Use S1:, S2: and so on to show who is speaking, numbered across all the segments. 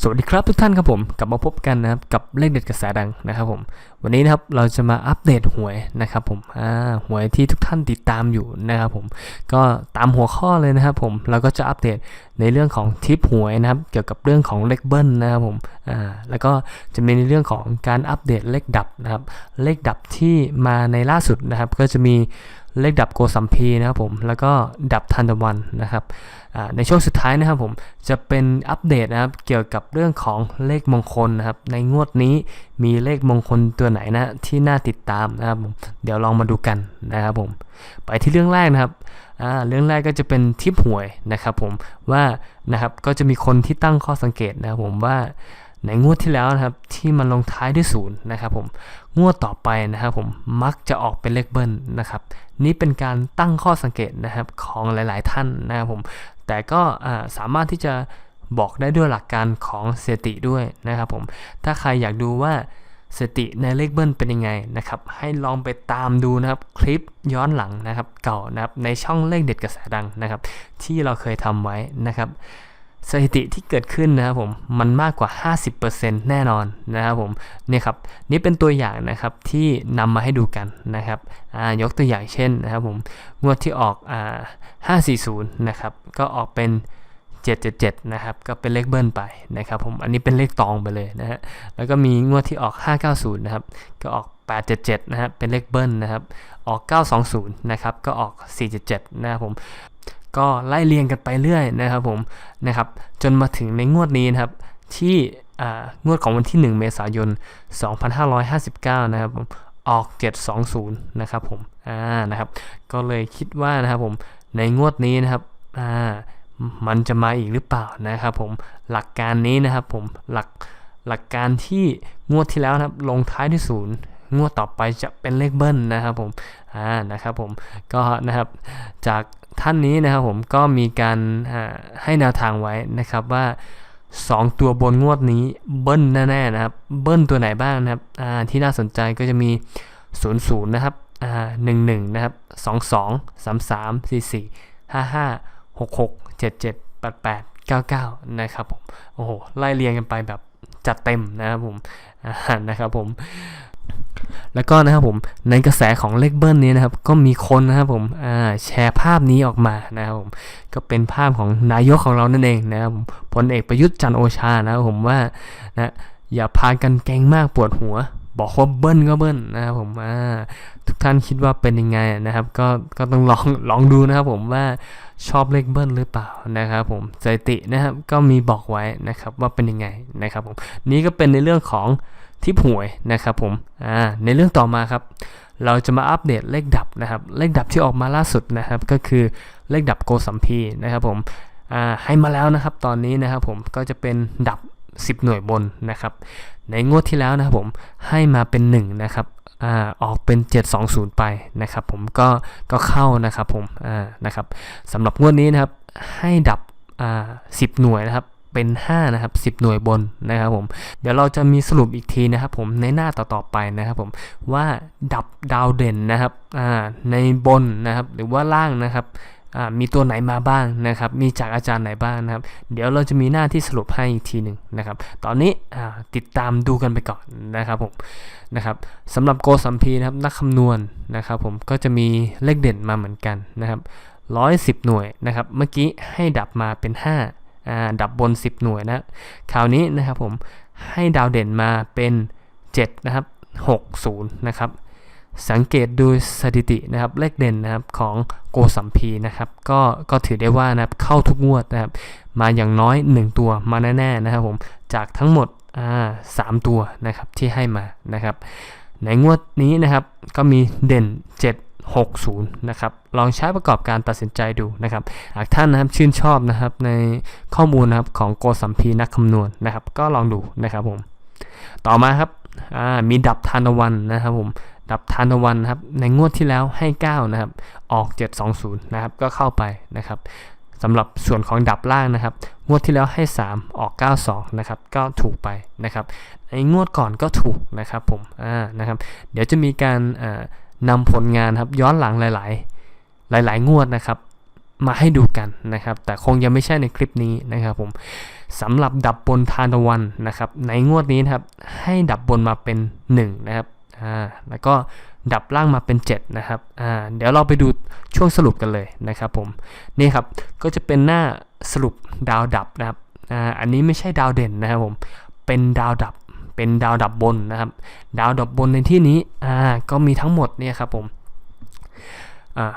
S1: สวัสดีครับทุกท่านครับผมกลับมาพบกันนะครับกับเลขเด็ดกระแสดังนะครับผมวันนี้นะครับเราจะมาอัปเดตหวยนะครับผมอ่าหวยที่ทุกท่านติดตามอยู่นะครับผมก็ตามหัวข้อเลยนะครับผมเราก็จะอัปเดตในเรื่องของทิปหวยนะครับเกี่ยวกับเรื่องของเลขเบิ้ลนะครับผมอ่าแล้วก็จะมีในเรื่องของการอัปเดตเลขดับนะครับเลขดับที่มาในล่าสุดนะครับก็จะมี เลขดับโกสัมพีนะครับผมแล้วก็ดับทันตะวันนะครับในช่วงสุดท้ายนะครับผมจะเป็นอัปเดตนะครับเกี่ยวกับเรื่องของเลขมงคลนะครับในงวดนี้มีเลขมงคลตัวไหนนะที่น่าติดตามนะครับผมเดี๋ยวลองมาดูกันนะครับผมไปที่เรื่องแรกนะครับเรื่องแรกก็จะเป็นทิปหวยนะครับผมว่านะครับก็จะมีคนที่ตั้งข้อสังเกตนะครับผมว่า ในงวดที่แล้วนะครับที่มันลงท้ายด้วยศูนย์นะครับผมงวดต่อไปนะครับผมมักจะออกเป็นเลขเบิ้ลนะครับนี่เป็นการตั้งข้อสังเกตนะครับของหลาย ๆ ท่านนะครับผมแต่ก็สามารถที่จะบอกได้ด้วยหลักการของสถิติด้วยนะครับผมถ้าใครอยากดูว่าสติในเลขเบิ้ลเป็นยังไงนะครับ ให้ลองไปตามดูนะครับคลิปย้อนหลังนะครับ เก่านะครับในช่องเลขเด็ดกระแสดังนะครับ ที่เราเคยทำไว้นะครับ สถิติที่เกิดขึ้นนะครับผมมันมากกว่า 50%แน่นอนนะครับผมนี่ครับนี่เป็นตัวอย่างนะครับที่นำมาให้ดูกันนะครับยกตัวอย่างเช่นนะครับผมงวดที่ออกอ่า540นะครับก็ออกเป็น777นะครับก็เป็นเลขเบิ้ลไปนะครับผมอันนี้เป็นเลขตองไปเลยนะฮะแล้วก็มีงวดที่ออก 590นะครับก็ออก 877นะครับเป็นเลขเบิ้ลนะครับออก 920นะครับก็ออก 477นะครับผม ก็ไล่เรียงกันไปเรื่อยนะครับผมนะครับจนมาถึงในงวดนี้นะครับที่งวดของวันที่ 1 เมษายน 2559 นะครับผมออก 720 นะครับผมอ่านะครับ ก็เลยคิดว่านะครับผมในงวดนี้นะครับอ่ามันจะมาอีกหรือเปล่านะครับผมหลักการนี้นะครับผมหลักหลักการที่งวดที่แล้วนะครับลงท้ายด้วยศูนย์งวดต่อไปจะเป็นเลขเบิ้ลนะครับผม อ่านะครับผมก็นะครับจากท่านนี้นะครับผมก็มีการาให้แนวทางไว้นะครับว่า 2 ตัวบนงวดนี้เบิ้ลแน่ๆนะครับเบิ้ลตัวไหนบ้างนะครับที่น่าสนใจก็จะมี 0 0 นะครับอ่า1 1นะครับ2 2 3 3 4 4 5 5 6 6 7 7 8 8 9 9นะครับผมโอ้โหไล่เรียงกันไปแบบจัดเต็มนะครับผมนะครับผม แล้วก็นะครับผมในกระแสของเลขเบิ้ลนี้นะครับ ก็มีคนนะครับผมแชร์ภาพนี้ออกมานะครับผมก็เป็นภาพของนายกของเรานั่นเองนะครับผมพลเอกประยุทธ์จันโอชานะครับผมว่านะอย่าพากันเก่งมากปวดหัว บอกว่าเบิ้ลก็เบิ้ลนะครับผมทุกท่านคิดว่าเป็นยังไงนะครับ ก็ก็ต้องลองลองดูนะครับผมว่าชอบเลขเบิ้ลหรือเปล่านะครับผมสถิตินะครับก็มีบอกไว้นะครับว่าเป็นยังไงนะครับผมนี่ก็เป็นในเรื่องของ ทิปหวยนะครับผมอ่าในเรื่องต่อมาครับ เราจะมาอัปเดตเลขดับนะครับ เลขดับที่ออกมาล่าสุดนะครับ ก็คือเลขดับโกสัมพีนะครับผมอ่าให้มาแล้วนะครับ ตอนนี้นะครับผมก็จะเป็นดับ 10 หน่วยบนนะครับ ในงวดที่แล้วนะครับผมให้มาเป็น1นะครับอ่าออกเป็น 720 ไปนะครับผมก็ก็เข้านะครับผมอ่านะครับสำหรับงวดนี้นะครับให้ดับอ่า10 หน่วยนะครับ เป็น 5 นะครับ 10 หน่วยบนนะครับผม เดี๋ยวเราจะมีสรุปอีกทีนะครับผมในหน้าต่อๆไปนะครับผมว่าดับดาวเด่นนะครับในบนนะครับหรือว่าล่างนะครับมีตัวไหนมาบ้างนะครับ มีจากอาจารย์ไหนบ้างนะครับ เดี๋ยวเราจะมีหน้าที่สรุปให้อีกทีหนึ่งนะครับ ตอนนี้ติดตามดูกันไปก่อนนะครับผมนะครับสำหรับโกสัมพีนะครับนักคำนวณนะครับผมก็จะมีเลขเด่นมาเหมือนกันนะครับ110 หน่วยนะครับ เมื่อกี้ให้ดับมาเป็น5อ่า ดับบน 10 หน่วยนะคราวนี้นะครับผมให้ดาวเด่นมาเป็น 7 นะครับ 60 นะครับ สังเกตดูสถิตินะครับเลขเด่นนะครับของโกสัมพีนะครับก็ก็ถือได้ว่านะครับเข้าทุกงวดนะครับมาอย่างน้อย 1 ตัวมาแน่ๆนะครับผมจากทั้งหมดสามตัวนะครับที่ให้มานะครับในงวดนี้นะครับก็มีเด่น 60นะครับลองใช้ประกอบการตัดสินใจดูนะครับหากท่านนะครับชื่นชอบนะครับในข้อมูลนะครับของโกสัมพีนักคำนวณนะครับ ก็ลองดูนะครับผมต่อมาครับมีดับทานตะวันนะครับผมดับทานตะวันนะครับในงวดที่แล้วให้9นะครับออก 720นะครับก็เข้าไปนะครับสำหรับส่วนของดับล่างนะครับ งวดที่แล้วให้ 3 ออก 92นะครับก็ถูกไปนะครับในงวดก่อนก็ถูกนะครับผมอ่านะครับ เดี๋ยวจะมีการอ่า นำผลงานครับย้อนหลังหลาย ๆ หลาย ๆ งวดนะครับมาให้ดูกันนะครับ แต่คงยังไม่ใช่ในคลิปนี้นะครับผมสำหรับดับบนทานตะวันนะครับ ในงวดนี้นะครับให้ดับบนมาเป็น 1 นะครับอ่าแล้วก็ดับล่างมาเป็น 7 นะครับอ่าเดี๋ยวเราไปดูช่วงสรุปกันเลยนะครับผมนี่ครับก็จะเป็นหน้าสรุปดาวดับนะครับอ่าอันนี้ไม่ใช่ดาวเด่นนะครับผมเป็นดาวดับ เป็นดาวดับบนนะครับ ดาวดับบนในที่นี้อ่าก็มีทั้งหมดเนี่ยครับผม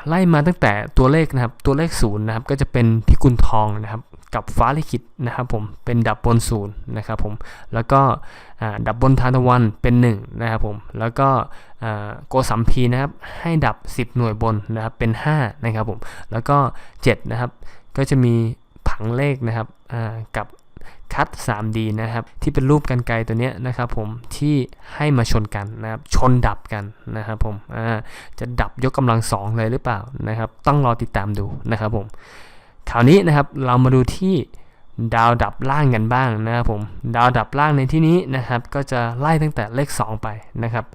S1: ไล่มาตั้งแต่ตัวเลขนะครับตัวเลขศูนย์นะครับก็จะเป็นพิกุลทองนะครับกับฟ้าลิขิตนะครับผมเป็นดับบนศูนย์นะครับผมแล้วก็ดับบนทานตะวันเป็น1นะครับผมแล้วก็โกสัมพีนะครับให้ดับ 10 หน่วยบนนะครับเป็น5นะครับผมแล้วก็7นะครับก็จะมีผังเลขนะครับกับ คัด 3D นะครับ ที่เป็นรูปกันไกลตัวเนี้ยนะครับผมที่ให้มาชนกันนะครับชนดับกันนะครับผมอ่าจะดับยกกำลังสองเลยหรือเปล่านะครับต้องรอติดตามดูนะครับผมคราวนี้นะครับเรามาดูที่ดาวดับล่างกันบ้างนะครับผมดาวดับล่างในที่นี้นะครับก็จะไล่ตั้งแต่เลข 2 ไปนะครับ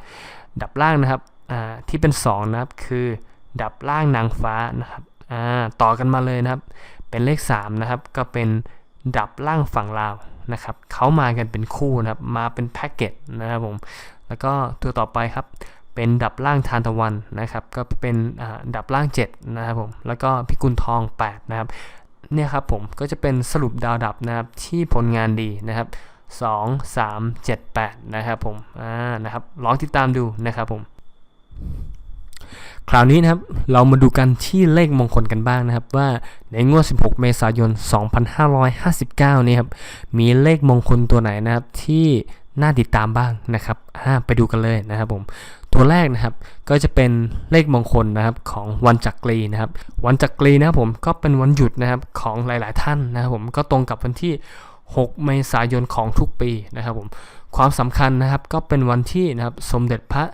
S1: ดับล่างนะครับที่เป็น 2 นะครับคือดับล่างนางฟ้านะครับต่อกันมาเลยนะครับ เป็นเลข 3 นะครับ ก็เป็น ดับล่างฝั่งลาวนะครับเขามากันเป็นคู่นะครับมาเป็นแพ็กเกจนะครับผมแล้วก็ตัวต่อไปครับเป็นดับล่างทานตะวันนะครับก็เป็นดับล่าง7นะครับผมแล้วก็พิกุลทอง8นะครับเนี่ยครับผมก็จะเป็นสรุปดาวดับนะครับที่ผลงานดีนะครับ 2 3 7 8 นะครับผมอ่านะครับลองติดตามดูนะครับผม คราวนี้นะครับเรามาดูกันที่เลขมงคลกันบ้างนะครับว่าในงวด 16 เมษายน 2559 นี้ครับมีเลขมงคลตัวไหนนะครับที่น่าติดตามบ้างนะครับไปดูกันเลยนะครับผม ตัวแรกนะครับก็จะเป็นเลขมงคลนะครับของวันจักรีนะครับ วันจักรีนะครับผมก็เป็นวันหยุดนะครับของหลาย ๆ ท่านนะครับผมก็ตรงกับวันที่ 6 เมษายนของทุกปีนะครับผมความสำคัญนะครับก็เป็นวันที่นะครับสมเด็จพระ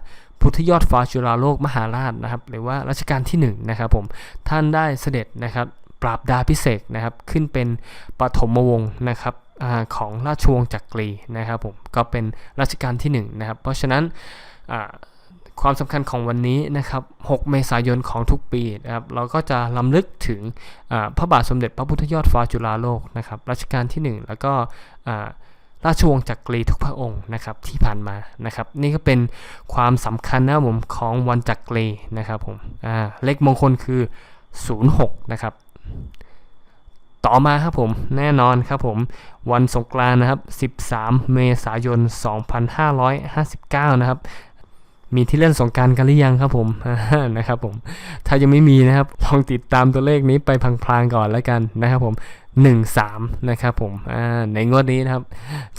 S1: พุทธยอดฟ้าจุฬาโลกมหาราชนะครับ หรือว่ารัชกาลที่1นะครับผมท่านได้เสด็จนะครับปราบดาพิเศษนะครับขึ้นเป็นปฐมวงศ์นะครับอของราชวงศ์จักรีนะครับผมก็เป็นรัชกาลที่1นะครับเพราะฉะนั้นความสำคัญของวันนี้นะครับ 6 เมษายนของทุกปีนะครับ เราก็จะลำลึกถึงพระบาทสมเด็จพระพุทธยอดฟ้าจุฬาโลกนะครับรัชกาลที่ 1 แล้วก็ ราชวงศ์จักรีทุกพระองค์นะครับที่ผ่านมานะครับ นี่ก็เป็นความสำคัญนะผมของวันจักรีนะครับผมอ่าเลขมงคลคือ 06 นะครับ ต่อมาครับผมแน่นอนครับผมวันสงกรานนะครับ 13 เมษายน 2559 นะครับ มีที่เล่นสงการกันหรือยังครับผมนะครับผมถ้ายังไม่มีนะครับลองติดตามตัวเลขนี้ไปพลางๆก่อนแล้วกันนะครับผม13นะครับผมในงวดนี้นะครับ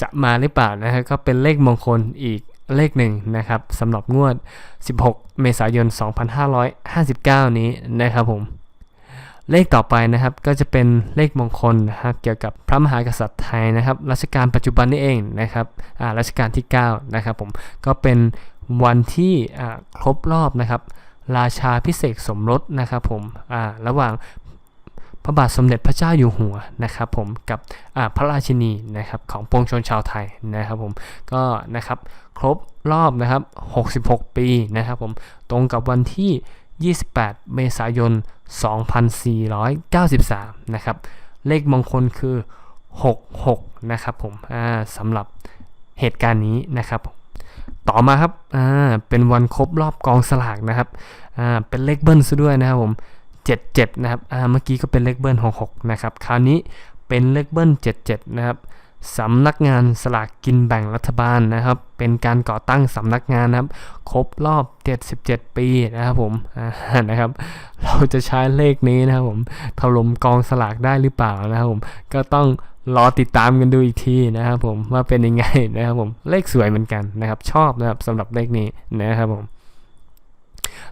S1: จะมาหรือเปล่านะครับก็เป็นเลขมงคลอีกเลขหนึ่งนะครับสำหรับงวด 16 เมษายน 2559 นี้นะครับผมเลขต่อไปนะครับก็จะเป็นเลขมงคลนะครับเกี่ยวกับพระมหากษัตริย์ไทยนะครับรัชกาลปัจจุบันนี่เองนะครับอ่ารัชกาลที่9นะครับผมก็เป็น วันที่ครบรอบนะครับ ราชาพิเศษสมรสนะครับผมระหว่างพระบาทสมเด็จพระเจ้าอยู่หัวนะครับผมกับพระราชินีนะครับของปวงชนชาวไทยนะครับผมก็นะครับครบรอบนะครับ 66 ปีนะครับผมตรงกับวันที่ 28 เมษายน 2493 นะครับเลขมงคลคือ 66 นะครับผมสำหรับเหตุการณ์นี้นะครับ ต่อมาครับ อ่า เป็นวันครบรอบกองสลากนะครับ อ่า เป็นเลขเบิ้ลซะด้วยนะครับผม 77 นะครับ อ่า เมื่อกี้ก็เป็นเลขเบิ้ล66 นะครับ คราวนี้เป็นเลขเบิ้ล77 นะครับ สำนักงานสลากกินแบ่งรัฐบาลนะครับ เป็นการก่อตั้งสำนักงานนะครับ ครบรอบ 77 ปีนะครับผมนะครับ เราจะใช้เลขนี้นะครับผมถล่มกองสลากได้หรือเปล่านะครับผม ก็ต้องรอติดตามกันดูอีกทีนะครับผมว่าเป็นยังไงนะครับผม เลขสวยเหมือนกันนะครับ ชอบนะครับสำหรับเลขนี้นะครับผม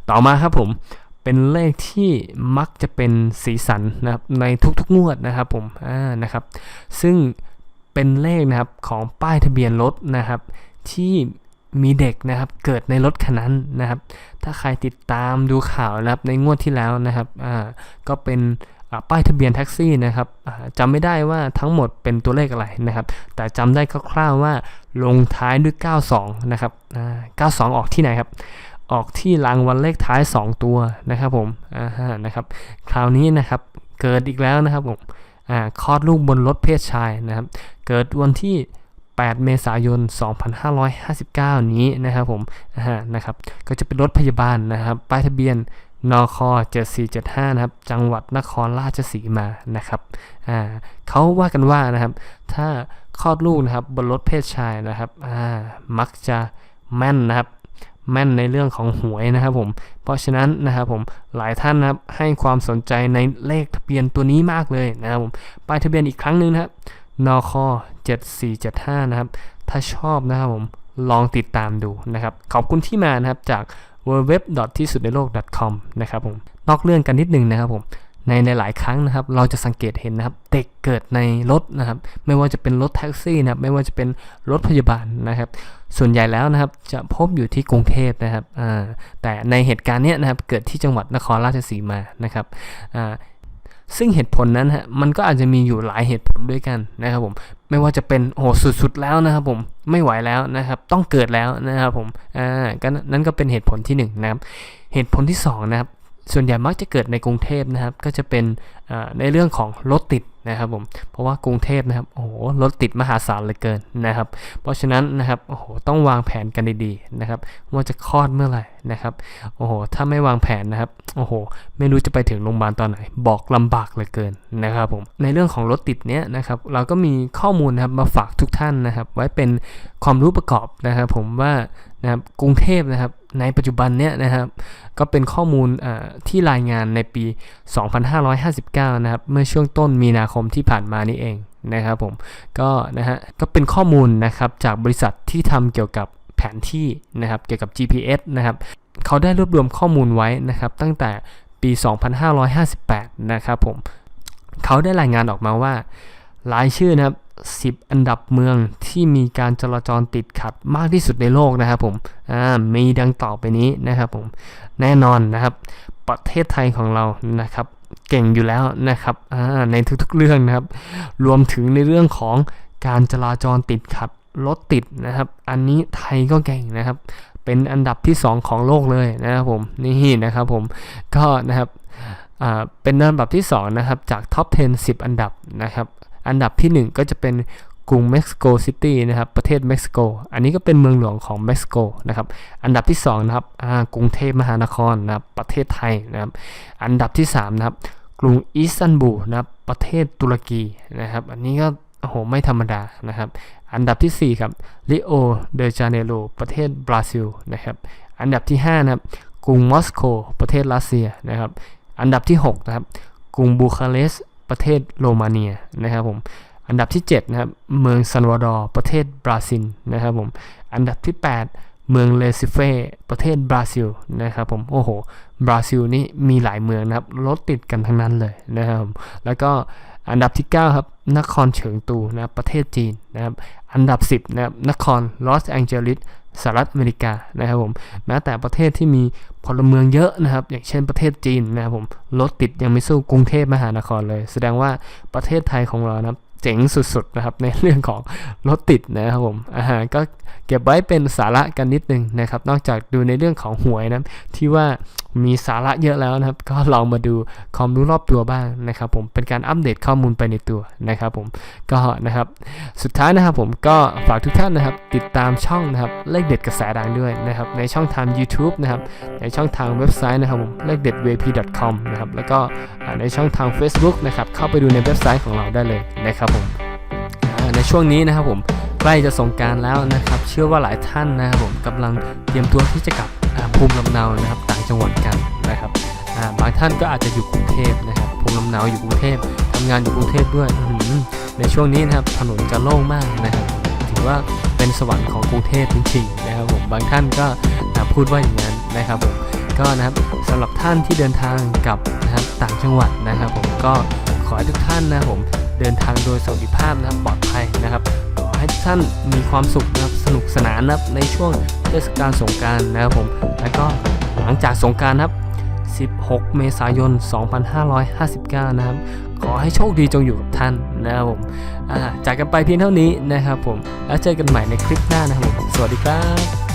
S1: ต่อมาครับผมเป็นเลขที่มักจะเป็นสีสันนะครับในทุกๆงวดนะครับผมอ่านะครับ ซึ่ง เป็นเลขนะครับของป้ายทะเบียนรถนะครับ ที่มีเด็กนะครับเกิดในรถคันนั้นนะครับ ถ้าใครติดตามดูข่าวนะครับในงวดที่แล้วนะครับอ่าก็เป็นป้ายทะเบียนแท็กซี่นะครับจำไม่ได้ว่าทั้งหมดเป็นตัวเลขอะไรนะครับ แต่จำได้คร่าวๆว่าลงท้ายด้วย 92 นะครับ 92 ออกที่ไหนครับ ออกที่รางวัลเลขท้าย 2 ตัวนะครับผมอ่านะครับ คราวนี้นะครับเกิดอีกแล้วนะครับผม คลอดลูกบนรถเพศชายนะครับ เกิดวันที่ 8 เมษายน 2559 นี้นะครับผมนะครับ ก็จะเป็นรถพยาบาลนะครับ ป้ายทะเบียนนค7475 นะครับ จังหวัดนครราชสีมา นะครับ อ่าเขาว่ากันว่านะครับ ถ้าคลอดลูกนะครับบนรถเพศชายนะครับ อ่า มักจะแม่นนะครับ แม่นในเรื่องของหวยนะครับผม เพราะฉะนั้นนะครับผมหลายท่านนะครับให้ความสนใจในเลขทะเบียนตัวนี้มากเลยนะครับผมป้ายทะเบียนอีกครั้งหนึ่งนะครับนค7475นะครับถ้าชอบนะครับผมลองติดตามดูนะครับ ขอบคุณที่มานะครับจาก w w w ที่สุดในโลก .com นะครับผมนอกเรื่องกันนิดนึงนะครับผม ในในหลายครั้งนะครับ เราจะสังเกตเห็นนะครับ เด็กเกิดในรถนะครับ ไม่ว่าจะเป็นรถแท็กซี่นะครับไม่ว่าจะเป็นรถพยาบาลนะครับ ส่วนใหญ่แล้วนะครับจะพบอยู่ที่กรุงเทพนะครับแต่ในเหตุการณ์เนี้ยนะครับเกิดที่จังหวัดนครราชสีมานะครับซึ่งเหตุผลนั้นฮะมันก็อาจจะมีอยู่หลายเหตุผลด้วยกันนะครับผมไม่ว่าจะเป็นโอ้โหสุดๆแล้วนะครับผมไม่ไหวแล้วนะครับ ต้องเกิดแล้วนะครับผมอ่าก็นั่นก็เป็นเหตุผลที่หนึ่งนะครับเหตุผลที่สองนะครับ ส่วนใหญ่มักจะเกิดในกรุงเทพนะครับ ก็จะเป็นในเรื่องของรถติดนะครับผม เพราะว่ากรุงเทพนะครับ โอ้โห รถติดมหาศาลเหลือเกินนะครับ เพราะฉะนั้นนะครับ โอ้โห ต้องวางแผนกันดีๆนะครับ ว่าจะคลอดเมื่อไหร่นะครับ โอ้โห ถ้าไม่วางแผนนะครับ โอ้โห ไม่รู้จะไปถึงโรงพยาบาลตอนไหน บอกลำบากเหลือเกินนะครับผม ในเรื่องของรถติดเนี้ยนะครับ เราก็มีข้อมูลนะครับมาฝากทุกท่านนะครับ ไว้เป็นความรู้ประกอบนะครับ ผมว่านะครับ กรุงเทพนะครับ ในปัจจุบันเนี้ยนะครับ ก็เป็นข้อมูลที่รายงานในปี 2559 นะครับ เมื่อช่วงต้นมีนาคมที่ผ่านมานี่เองนะครับผม ก็นะฮะ ก็เป็นข้อมูลนะครับจากบริษัทที่ทำเกี่ยวกับแผนที่นะครับ เกี่ยวกับ GPS นะครับ เขาได้รวบรวมข้อมูลไว้นะครับ ตั้งแต่ปี 2558 นะครับผม เขาได้รายงานออกมาว่า รายชื่อนะครับ10 อันดับเมืองที่มีการจราจรติดขัดมากที่สุดในโลกนะครับผมมีดังต่อไปนี้นะครับผมแน่นอนนะครับ ประเทศไทยของเรานะครับ เก่งอยู่แล้วนะครับในทุกๆเรื่องนะครับ รวมถึงในเรื่องของการจราจรติดขัดรถติดนะครับ อันนี้ไทยก็เก่งนะครับ เป็นอันดับที่ 2 ของโลกเลยนะครับผมนี่นะครับผมก็นะครับเป็นอันดับที่ 2 นะครับ จากท็อป 10 10 อันดับนะครับ อันดับที่ 1 ก็จะเป็นกรุงเม็กซิโกซิตี้นะครับ ประเทศเม็กซิโก อันนี้ก็เป็นเมืองหลวงของเม็กซิโกนะครับ อันดับที่2นะครับกรุงเทพมหานครนะครับ ประเทศไทยนะครับ อันดับที่3นะครับ กรุงอิสตันบูลนะครับ ประเทศตุรกีนะครับ อันนี้ก็โอ้โหไม่ธรรมดานะครับ อันดับที่ 4 ครับริโอเดจาเนโรประเทศบราซิลนะครับ อันดับที่5นะครับ กรุงมอสโก ประเทศรัสเซียนะครับ อันดับที่6นะครับ กรุงบูคาเรสต์ ประเทศโรมาเนียนะครับผมอันดับที่7นะครับเมืองซันวาดอร์ประเทศบราซิลนะครับผมอันดับที่ 8 เมืองเลซิเฟ่ประเทศบราซิลนะครับผมโอ้โหบราซิลนี่มีหลายเมืองนะครับรถติดกันทั้งนั้นเลยนะครับผมแล้วก็อันดับที่ 9 ครับ นครเฉิงตูนะครับประเทศจีนนะครับอันดับ 10นะครับนครลอสแองเจลิส สหรัฐอเมริกานะครับผมแม้แต่ประเทศที่มีพลเมืองเยอะนะครับ อย่างเช่นประเทศจีนนะครับผมรถติดยังไม่สู้กรุงเทพมหานครเลย แสดงว่าประเทศไทยของเรานะครับ เจ๋งสุดๆนะครับในเรื่องของรถติดนะครับผมอ่าก็เก็บไว้เป็นสาระกันนิดนึงนะครับนอกจากดูในเรื่องของหวยนะที่ว่ามีสาระเยอะแล้วนะครับ ก็ลองมาดูความรู้รอบตัวบ้างนะครับผมเป็นการอัปเดตข้อมูลไปในตัวนะครับผมก็นะครับสุดท้ายนะครับผมก็ฝากทุกท่านนะครับ ติดตามช่องนะครับเลขเด็ดกระแสดังด้วยนะครับในช่องทาง YouTube นะครับในช่องทางเว็บไซต์นะครับผมเลขเด็ด vp.com นะครับแล้วก็ในช่องทาง Facebook นะครับเข้าไปดูในเว็บไซต์ของเราได้เลยนะครับผมในช่วงนี้นะครับผมใกล้จะสงการแล้วนะครับ เชื่อว่าหลายท่านนะครับผมกำลังเตรียมตัวที่จะกลับภูมิลำเนานะครับต่างจังหวัดกันนะครับบางท่านก็อาจจะอยู่กรุงเทพนะครับภูมิลำเนาอยู่กรุงเทพทำงานอยู่กรุงเทพด้วยในช่วงนี้นะครับถนนจะโล่งมากนะครับถือว่าเป็นสวรรค์ของกรุงเทพจริงๆนะครับผมบางท่านก็พูดว่าอย่างนั้นนะครับผมก็นะครับสำหรับท่านที่เดินทางกลับนะครับต่างจังหวัดนะครับผมก็ขอให้ทุกท่านนะครับผม เดินทางโดยสวัสดิภาพนะครับปลอดภัยนะครับขอให้ท่านมีความสุขนะครับสนุกสนานนะครับในช่วงเทศกาลสงการนะครับผมแล้วก็หลังจากสงการนะครับ 16 เมษายน 2559 นะครับ ขอให้โชคดีจงอยู่กับท่านนะครับผมอ่าจากกันไปเพียงเท่านี้นะครับผม แล้วเจอกันใหม่ในคลิปหน้านะครับผม สวัสดีครับ